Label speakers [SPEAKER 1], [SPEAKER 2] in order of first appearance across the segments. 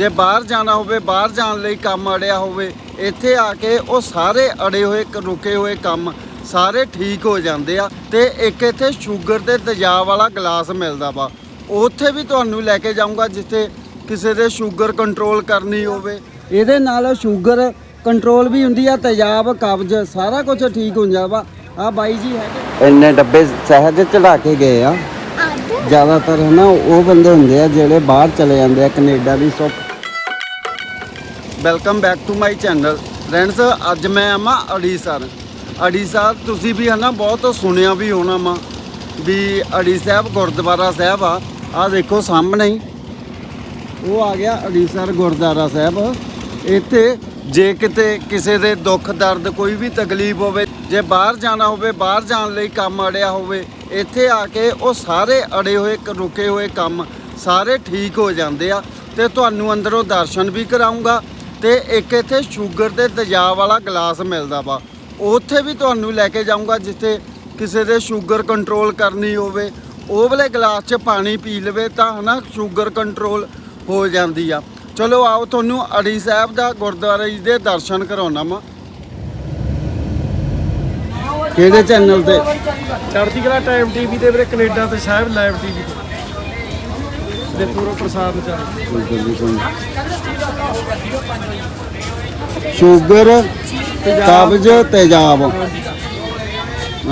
[SPEAKER 1] ਜੇ ਬਾਹਰ ਜਾਣਾ ਹੋਵੇ ਬਾਹਰ ਜਾਣ ਲਈ ਕੰਮ ਅੜਿਆ ਹੋਵੇ ਇੱਥੇ ਆ ਕੇ ਉਹ ਸਾਰੇ ਅੜੇ ਹੋਏ ਰੁਕੇ ਹੋਏ ਕੰਮ ਸਾਰੇ ਠੀਕ ਹੋ ਜਾਂਦੇ ਆ ਤੇ ਇੱਕ ਇੱਥੇ ਸ਼ੂਗਰ ਤੇ ਤੇਜ਼ਾਬ ਵਾਲਾ ਗਲਾਸ ਮਿਲਦਾ ਵਾ। ਉੱਥੇ ਵੀ ਤੁਹਾਨੂੰ ਲੈ ਕੇ ਜਾਊਂਗਾ ਜਿੱਥੇ ਕਿਸੇ ਦੇ ਸ਼ੂਗਰ ਕੰਟਰੋਲ ਕਰਨੀ ਹੋਵੇ। ਇਹਦੇ ਨਾਲ ਸ਼ੂਗਰ ਕੰਟਰੋਲ ਵੀ ਹੁੰਦੀ ਆ ਤੇਜ਼ਾਬ ਕਬਜ਼ ਸਾਰਾ ਕੁਝ ਠੀਕ ਹੋ ਜਾਂਦਾ ਆ ਬਾਈ ਜੀ ਹੈਗੇ ਇੰਨੇ ਡੱਬੇ ਸਹਿਜ ਚੜਾ ਕੇ ਗਏ ਆ। ਜ਼ਿਆਦਾਤਰ ਹਨਾ ਉਹ ਬੰਦੇ ਹੁੰਦੇ ਆ ਜਿਹੜੇ ਬਾਹਰ ਚਲੇ ਜਾਂਦੇ ਆ Canada the Sukh welcome back to my channel friends ਅੱਜ ਮੈਂ ਆਵਾਂ ਅੜੀਸਰ। ਅੜੀਸਰ, ਤੁਸੀਂ ਵੀ ਹਨਾ ਬਹੁਤ ਸੁਣਿਆ ਵੀ ਹੋਣਾ ਵਾ ਵੀ ਅੜੀ ਸਾਹਿਬ ਗੁਰਦੁਆਰਾ ਸਾਹਿਬ ਆ। ਆ ਦੇਖੋ ਸਾਹਮਣੇ ਹੀ। ਉਹ ਆ ਗਿਆ ਅੜੀਸਰ ਗੁਰਦੁਆਰਾ ਸਾਹਿਬ। ਇੱਥੇ ਜੇ ਕਿਤੇ ਕਿਸੇ ਦੇ ਦੁੱਖ, ਦਰਦ ਕੋਈ ਵੀ ਤਕਲੀਫ ਹੋਵੇ, ਜੇ ਬਾਹਰ ਜਾਣਾ ਹੋਵੇ, ਬਾਹਰ ਜਾਣ ਲਈ ਕੰਮ ਅੜਿਆ ਹੋਵੇ, ਇੱਥੇ ਆ ਕੇ ਉਹ ਸਾਰੇ ਅੜੇ ਹੋਏ ਰੁਕੇ ਹੋਏ ਕੰਮ ਸਾਰੇ ਠੀਕ ਹੋ ਜਾਂਦੇ ਆ। ਤੇ ਤੁਹਾਨੂੰ ਅੰਦਰੋਂ ਦਰਸ਼ਨ ਵੀ ਕਰਾਉਂਗਾ ਤੇ ਇੱਕ ਇੱਥੇ ਸ਼ੂਗਰ ਤੇ ਤੇਜ਼ਾਬ ਵਾਲਾ ਗਲਾਸ ਮਿਲਦਾ ਵਾ। ਉੱਥੇ ਵੀ ਤੁਹਾਨੂੰ ਲੈ ਕੇ ਜਾਊਂਗਾ ਜਿੱਥੇ ਕਿਸੇ ਦੇ ਸ਼ੂਗਰ ਕੰਟਰੋਲ ਕਰਨੀ ਹੋਵੇ। ਉਹ ਵਾਲੇ ਗਲਾਸ 'ਚ ਪਾਣੀ ਪੀ ਲਵੇ ਤਾਂ ਹਨਾ ਸ਼ੂਗਰ ਕੰਟਰੋਲ ਹੋ ਜਾਂਦੀ ਆ। ਚਲੋ ਆਓ ਤੁਹਾਨੂੰ ਅੜੀ ਸਾਹਿਬ ਦਾ ਗੁਰਦੁਆਰਾ ਜੀ ਦੇ ਦਰਸ਼ਨ ਕਰਾਉਣਾ ਵਾ। ਕਿਹੜੇ ਚੈਨਲ ਤੇ?
[SPEAKER 2] ਚੜ੍ਹਦੀ ਕਲਾ ਟਾਈਮ ਟੀਵੀ ਦੇ ਵੀਰੇ ਕੈਨੇਡਾ ਤੇ ਸਾਹਿਬ ਲਾਈਵ ਟੀਵੀ ਤੇ। ਦੇ ਪੂਰਾ ਪ੍ਰਸਾਦ ਚੱਲ
[SPEAKER 1] ਸ਼ੂਗਰ ਕਬਜ਼ ਤੇਜ਼ਾਬ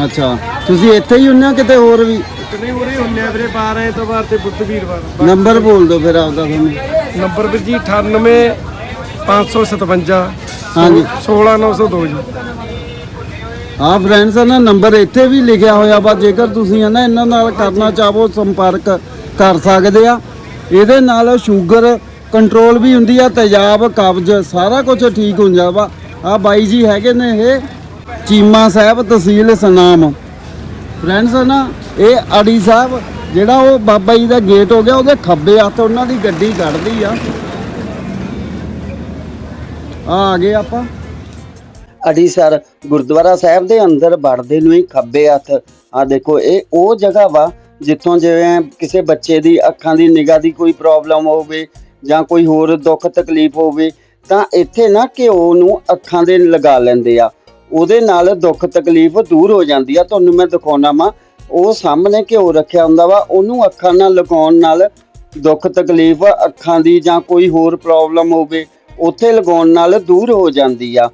[SPEAKER 1] ਅੱਛਾ ਤੁਸੀਂ ਇੱਥੇ ਹੀ ਹੁੰਨੇ ਹੋ ਕਿਤੇ ਹੋਰ ਵੀ?
[SPEAKER 2] ਕਿੰਨੇ ਉਰੇ ਹੁੰਨੇ ਆ ਵੀਰੇ 12 ਐਤਵਾਰ ਤੇ ਬੁੱਧ ਵੀਰਵਾਰ
[SPEAKER 1] ਨੰਬਰ ਬੋਲ ਦਿਓ ਫਿਰ ਆਪਦਾ ਤੁਹਾਨੂੰ।
[SPEAKER 2] ਨੰਬਰ ਵੀਰ ਜੀ 98 557
[SPEAKER 1] ਹਾਂਜੀ।
[SPEAKER 2] 16902 ਜੀ।
[SPEAKER 1] ਹਾਂ ਫਰੈਂਡਸ ਨਾ ਨੰਬਰ ਇੱਥੇ ਵੀ ਲਿਖਿਆ ਹੋਇਆ ਵਾ ਜੇਕਰ ਤੁਸੀਂ ਇਹਨਾਂ ਨਾਲ ਕਰਨਾ ਚਾਹੋ ਸੰਪਰਕ ਕਰ ਸਕਦੇ ਆ। ਇਹਦੇ ਨਾਲ ਸ਼ੂਗਰ ਕੰਟਰੋਲ ਵੀ ਹੁੰਦੀ ਆ, ਤੇਜ਼ਾਬ, ਕਬਜ਼, ਸਾਰਾ ਕੁਝ ਠੀਕ ਹੁੰਦਾ ਵਾ। ਆ ਬਾਈ ਜੀ ਹੈਗੇ ਨੇ ਇਹ, ਚੀਮਾ ਸਾਹਿਬ, ਤਹਿਸੀਲ ਸਨਾਮ। ਫਰੈਂਡਸ ਨਾ, ਇਹ ਅੜੀ ਸਾਹਿਬ, ਜਿਹੜਾ ਉਹ ਬਾਬਾ ਜੀ ਦਾ ਗੇਟ ਹੋ ਗਿਆ, ਉਹਦੇ ਖੱਬੇ ਹੱਥ ਉਹਨਾਂ ਦੀ ਗੱਡੀ ਕੱਢਦੀ ਆ। ਆ ਗਏ ਆਪਾਂ। ਅੜੀਸਰ ਗੁਰਦੁਆਰਾ ਸਾਹਿਬ ਦੇ ਅੰਦਰ ਵੜਦੇ ਨੂੰ ਹੀ ਖੱਬੇ ਹੱਥ। ਆ ਦੇਖੋ, ਇਹ ਉਹ ਜਗ੍ਹਾ ਵਾ, ਜਿੱਥੋਂ ਜਿਵੇਂ ਕਿਸੇ ਬੱਚੇ ਦੀ ਅੱਖਾਂ ਦੀ ਨਿਗਾਹ ਦੀ ਕੋਈ ਪ੍ਰੋਬਲਮ ਹੋਵੇ ਜਾਂ ਕੋਈ ਹੋਰ ਦੁੱਖ ਤਕਲੀਫ ਹੋਵੇ, ਤਾਂ ਇੱਥੇ ਨਾ ਘਿਓ ਨੂੰ ਅੱਖਾਂ ਦੇ ਲਗਾ ਲੈਂਦੇ ਆ। ਉਹਦੇ ਨਾਲ ਦੁੱਖ ਤਕਲੀਫ ਦੂਰ ਹੋ ਜਾਂਦੀ ਆ। ਤੁਹਾਨੂੰ ਮੈਂ ਦਿਖਾਉਣਾ ਵਾ, ਉਹ ਸਾਹਮਣੇ ਘਿਓ ਰੱਖਿਆ ਹੁੰਦਾ ਵਾ, ਉਹਨੂੰ ਅੱਖਾਂ ਨਾਲ ਲਗਾਉਣ ਨਾਲ ਦੁੱਖ ਤਕਲੀਫ ਅੱਖਾਂ ਦੀ ਜਾਂ ਕੋਈ ਹੋਰ ਪ੍ਰੋਬਲਮ ਹੋਵੇ, ਉੱਥੇ ਲਗਾਉਣ ਨਾਲ ਦੂਰ ਹੋ ਜਾਂਦੀ ਆ।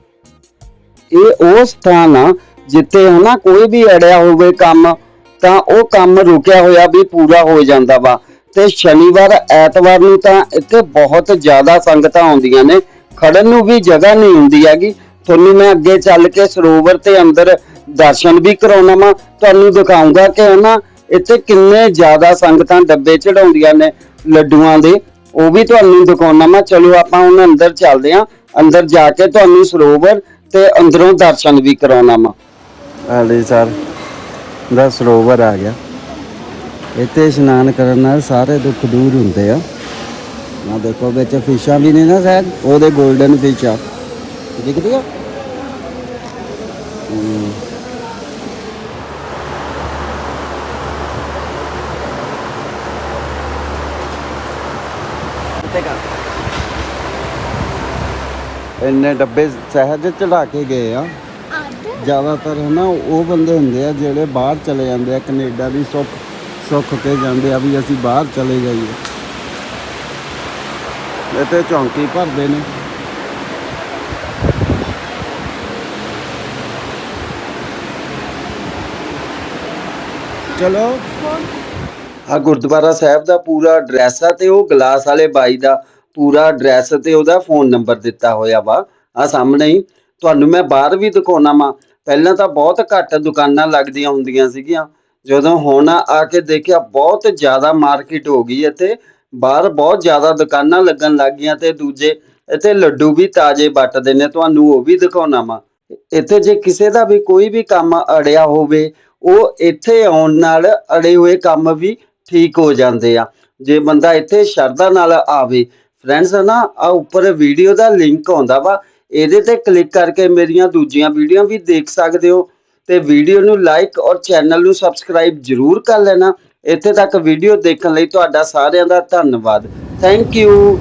[SPEAKER 1] ਇਹ ਉਹ ਸਥਾਨ ਆ, ਜਿੱਥੇ ਹਨਾ ਕੋਈ ਵੀ ਅੜਿਆ ਹੋਵੇ ਕੰਮ, ਤਾਂ ਉਹ ਕੰਮ ਰੁਕਿਆ ਹੋਇਆ ਵੀ ਪੂਰਾ ਹੋ ਜਾਂਦਾ ਵਾ। ਤੇ ਸ਼ਨੀਵਾਰ, ਐਤਵਾਰ ਨੂੰ ਤਾਂ ਇੱਥੇ ਬਹੁਤ ਜ਼ਿਆਦਾ ਸੰਗਤਾਂ ਆਉਂਦੀਆਂ ਨੇ। ਖੜਨ ਨੂੰ ਵੀ ਜਗ੍ਹਾ ਨਹੀਂ ਹੁੰਦੀ ਹੈਗੀ। ਤੁਹਾਨੂੰ ਮੈਂ ਅੱਗੇ ਚੱਲ ਕੇ ਸਰੋਵਰ ਤੇ ਅੰਦਰ ਦਰਸ਼ਨ ਵੀ ਕਰਾਉਣਾ ਵਾ। ਤੁਹਾਨੂੰ ਦਿਖਾਉਂਗਾ ਕਿ ਹਨਾ, ਇੱਥੇ ਕਿੰਨੇ ਜ਼ਿਆਦਾ ਸੰਗਤਾਂ ਡੱਬੇ ਚੜਾਉਂਦੀਆਂ ਨੇ ਲੱਡੂਆਂ ਦੇ। ਉਹ ਵੀ ਤੁਹਾਨੂੰ ਦਿਖਾਉਣਾ ਮੈਂ ਚਲੋ ਆਪਾਂ ਹੁਣ ਅੰਦਰ ਚੱਲਦੇ ਆਂ। ਅੰਦਰ ਜਾ ਕੇ ਤੁਹਾਨੂੰ ਸਰੋਵਰ ਤੇ ਅੰਦਰੋਂ ਦਰਸ਼ਨ ਵੀ ਕਰਾਉਣਾ ਵਾ। ਆਲੇ ਸਰ, ਦਾ ਸਰੋਵਰ ਆ ਗਿਆ। ਇੱਥੇ ਇਸ਼ਨਾਨ ਕਰਨ ਨਾਲ ਸਾਰੇ ਦੁੱਖ ਦੂਰ ਹੁੰਦੇ ਆ। ਆ ਦੇਖੋ ਵਿੱਚ ਫਿਸ਼ਾਂ ਵੀ ਨੇ ਨਾ ਸ਼ਾਇਦ ਉਹਦੇ 골ਡਨ ਫਿਸ਼ ਆ। ਦਿਖਦੀ ਆ। ਇੰਨੇ ਡੱਬੇ ਸਹਿਜ ਚੜਾ ਕੇ ਗਏ ਆ। ਜ਼ਿਆਦਾਤਰ ਹਨਾ ਉਹ ਬੰਦੇ ਹੁੰਦੇ ਆ ਜਿਹੜੇ ਬਾਹਰ ਚਲੇ ਜਾਂਦੇ ਆ ਕੈਨੇਡਾ ਦੀ ਸੁੱਖ ਸੁੱਖ ਕੇ ਜਾਂਦੇ ਆ ਵੀ ਅਸੀਂ ਬਾਹਰ ਚਲੇ ਜਾਈਏ। ਇਹ ਤੇ ਭਰਦੇ ਨੇ। ਚਲੋ। ਆ ਗੁਰਦੁਆਰਾ ਸਾਹਿਬ ਦਾ ਪੂਰਾ ਐਡਰੈਸ ਆ ਤੇ ਉਹ ਗਲਾਸ ਵਾਲੇ ਬਾਈ ਦਾ ਪੂਰਾ ਐਡਰੈਸ ਤੇ ਉਹਦਾ ਫੋਨ ਨੰਬਰ ਦਿੱਤਾ ਹੋਇਆ ਵਾ। ਆ ਸਾਹਮਣੇ ਹੀ। ਤੁਹਾਨੂੰ ਮੈਂ ਬਾਹਰ ਵੀ ਦਿਖਾਉਣਾ ਵਾ। ਪਹਿਲਾਂ ਤਾਂ ਬਹੁਤ ਘੱਟ ਦੁਕਾਨਾਂ ਲੱਗਦੀਆਂ ਹੁੰਦੀਆਂ ਸੀਗੀਆਂ। ਜਦੋਂ ਹੁਣ ਆ ਕੇ ਦੇਖਿਆ ਬਹੁਤ ਜ਼ਿਆਦਾ ਮਾਰਕੀਟ ਹੋ ਗਈ ਇੱਥੇ ਬਾਹਰ ਬਹੁਤ ਜ਼ਿਆਦਾ ਦੁਕਾਨਾਂ ਲੱਗਣ ਲੱਗ ਗਈਆਂ ਤੇ ਦੂਜੇ ਇੱਥੇ ਲੱਡੂ ਵੀ ਤਾਜ਼ੇ ਵੱਟਦੇ ਨੇ, ਤੁਹਾਨੂੰ ਉਹ ਵੀ ਦਿਖਾਉਣਾ ਵਾ। ਇੱਥੇ ਜੇ ਕਿਸੇ ਦਾ ਵੀ ਕੋਈ ਵੀ ਕੰਮ ਅੜਿਆ ਹੋਵੇ, ਉਹ ਇੱਥੇ ਆਉਣ ਨਾਲ ਅੜੇ ਹੋਏ ਕੰਮ ਵੀ ਠੀਕ ਹੋ ਜਾਂਦੇ ਆ। ਜੇ ਬੰਦਾ ਇੱਥੇ ਸ਼ਰਧਾ ਨਾਲ ਆਵੇ, ਫਰੈਂਡਸ ਨਾ ਆ ਉੱਪਰ ਵੀਡੀਓ ਦਾ ਲਿੰਕ ਆਉਂਦਾ ਵਾ, ਇਹਦੇ ਤੇ ਕਲਿੱਕ ਕਰਕੇ ਮੇਰੀਆਂ ਦੂਜੀਆਂ ਵੀਡੀਓ ਵੀ ਦੇਖ ਸਕਦੇ ਹੋ। ਤੇ ਵੀਡੀਓ ਨੂੰ ਲਾਈਕ ਔਰ ਚੈਨਲ ਨੂੰ ਸਬਸਕ੍ਰਾਈਬ ਜਰੂਰ ਕਰ ਲੈਣਾ। ਇੱਥੇ ਤੱਕ ਵੀਡੀਓ ਦੇਖਣ ਲਈ ਤੁਹਾਡਾ ਸਾਰਿਆਂ ਦਾ ਧੰਨਵਾਦ। Thank you